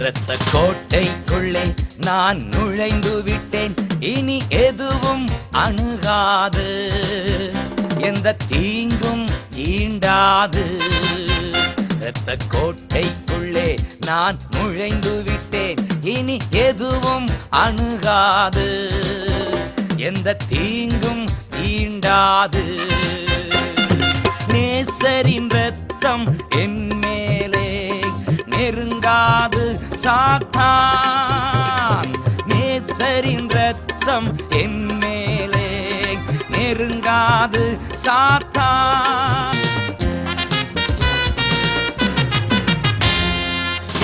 இரத்த கோட்டைக்குள்ளே நான் நுழைந்து விட்டேன். இனி எதுவும் அணுகாது. எந்த தீங்கும் ஈண்டாது. இரத்த கோட்டைக்குள்ளே நான் நுழைந்து விட்டேன். இனி எதுவும் அணுகாது. எந்த தீங்கும் ஈண்டாது. நேசரின் ரத்தம் என் மேலே நெருங்கா காத்தான். நேசரின் ரத்தம் என் மேலே நெருங்காது சாத்தான்.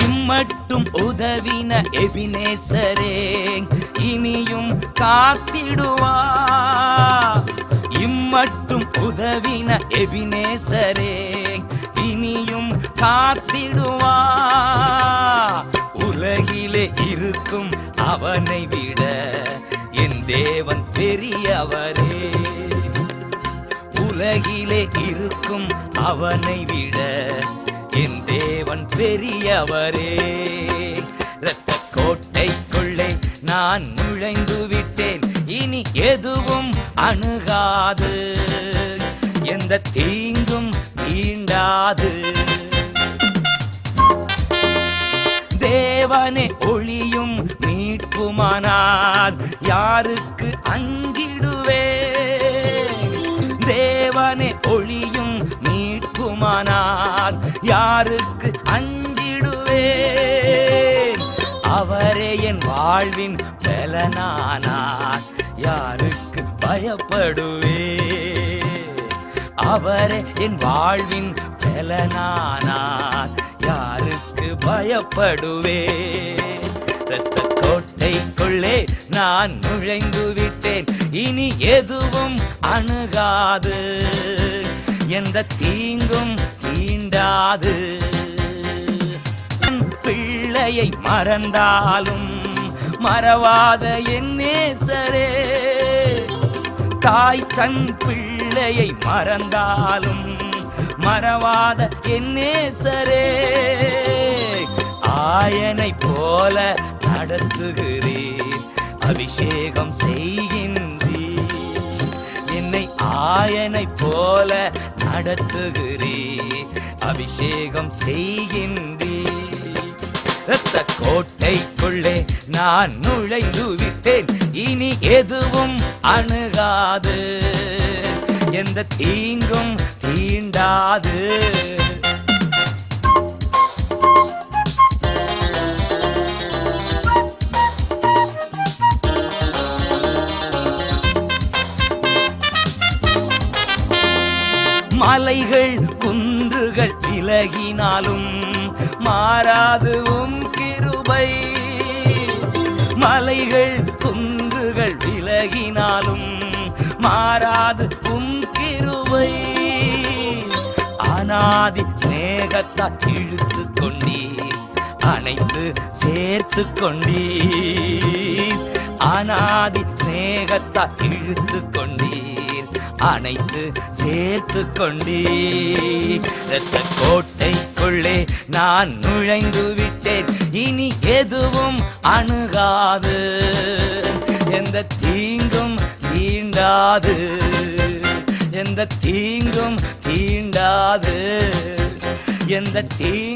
இம்மட்டும் உதவின எபினேசரே இனியும் காத்திடுவா. இம்மட்டும் உதவின எபினேசரே அவரே. உலகிலே இருக்கும் அவனை விட என் தேவன் பெரியவரே. இரத்த கோட்டைக்குள்ளே நான் நுழைந்து விட்டேன். இனி எதுவும் அணுகாது. எந்த தீங்கும் தீண்டாது தேவனே ஒளியும் மீட்புமானார் யாருக்கு அஞ்சிடுவே தேவனே ஒளியும் மீட்புமானார். யாருக்கு அஞ்சிடுவே அவரே என் வாழ்வின் பலனானார். யாருக்கு பயப்படுவே? அவரே என் வாழ்வின் பலனானார். யாருக்கு பயப்படுவே? ரத்த கோட்டைக்குள்ளே நான் நுழைந்து விட்டேன். இனி எதுவும் அணுகாது. எந்த தீங்கும் தீண்டாது. பிள்ளையை மறந்தாலும் மறவாத என் நேசரே. தாய் தன் பிள்ளையை மறந்தாலும் மறவாத என்னே சரே ஆயனை போல நடத்துகிறீர். அபிஷேகம் செய்கின்றீர். என்னை ஆயனை போல நடத்துகிறீர். அபிஷேகம் செய்கின்றீர். இரத்த கோட்டைக்குள்ளே நான் நுழைந்து விட்டேன். இனி எதுவும் அணுகாது. எந்த தீங்கும் தீண்டாது. மலைகள் குன்றுகள் விலகினாலும் மாறாது கிருபை. மலைகள் குன்றுகள் விலகினாலும் மாறாது உம் கிருபை. அனாதி சிநேகத்தா இழுத்து கொண்டீர் அனைத்து சேர்த்து கொண்டீர். அனாதி சிநேகத்தா இழுத்து கொண்டீர். அனைத்து சேர்த்து கொண்டே இரத்த கோட்டைக்குள்ளே நான் நுழைந்து விட்டேன். இனி எதுவும் அணுகாது. எந்த தீங்கும் தீண்டாது. எந்த தீங்கும் தீண்டாது. எந்த தீ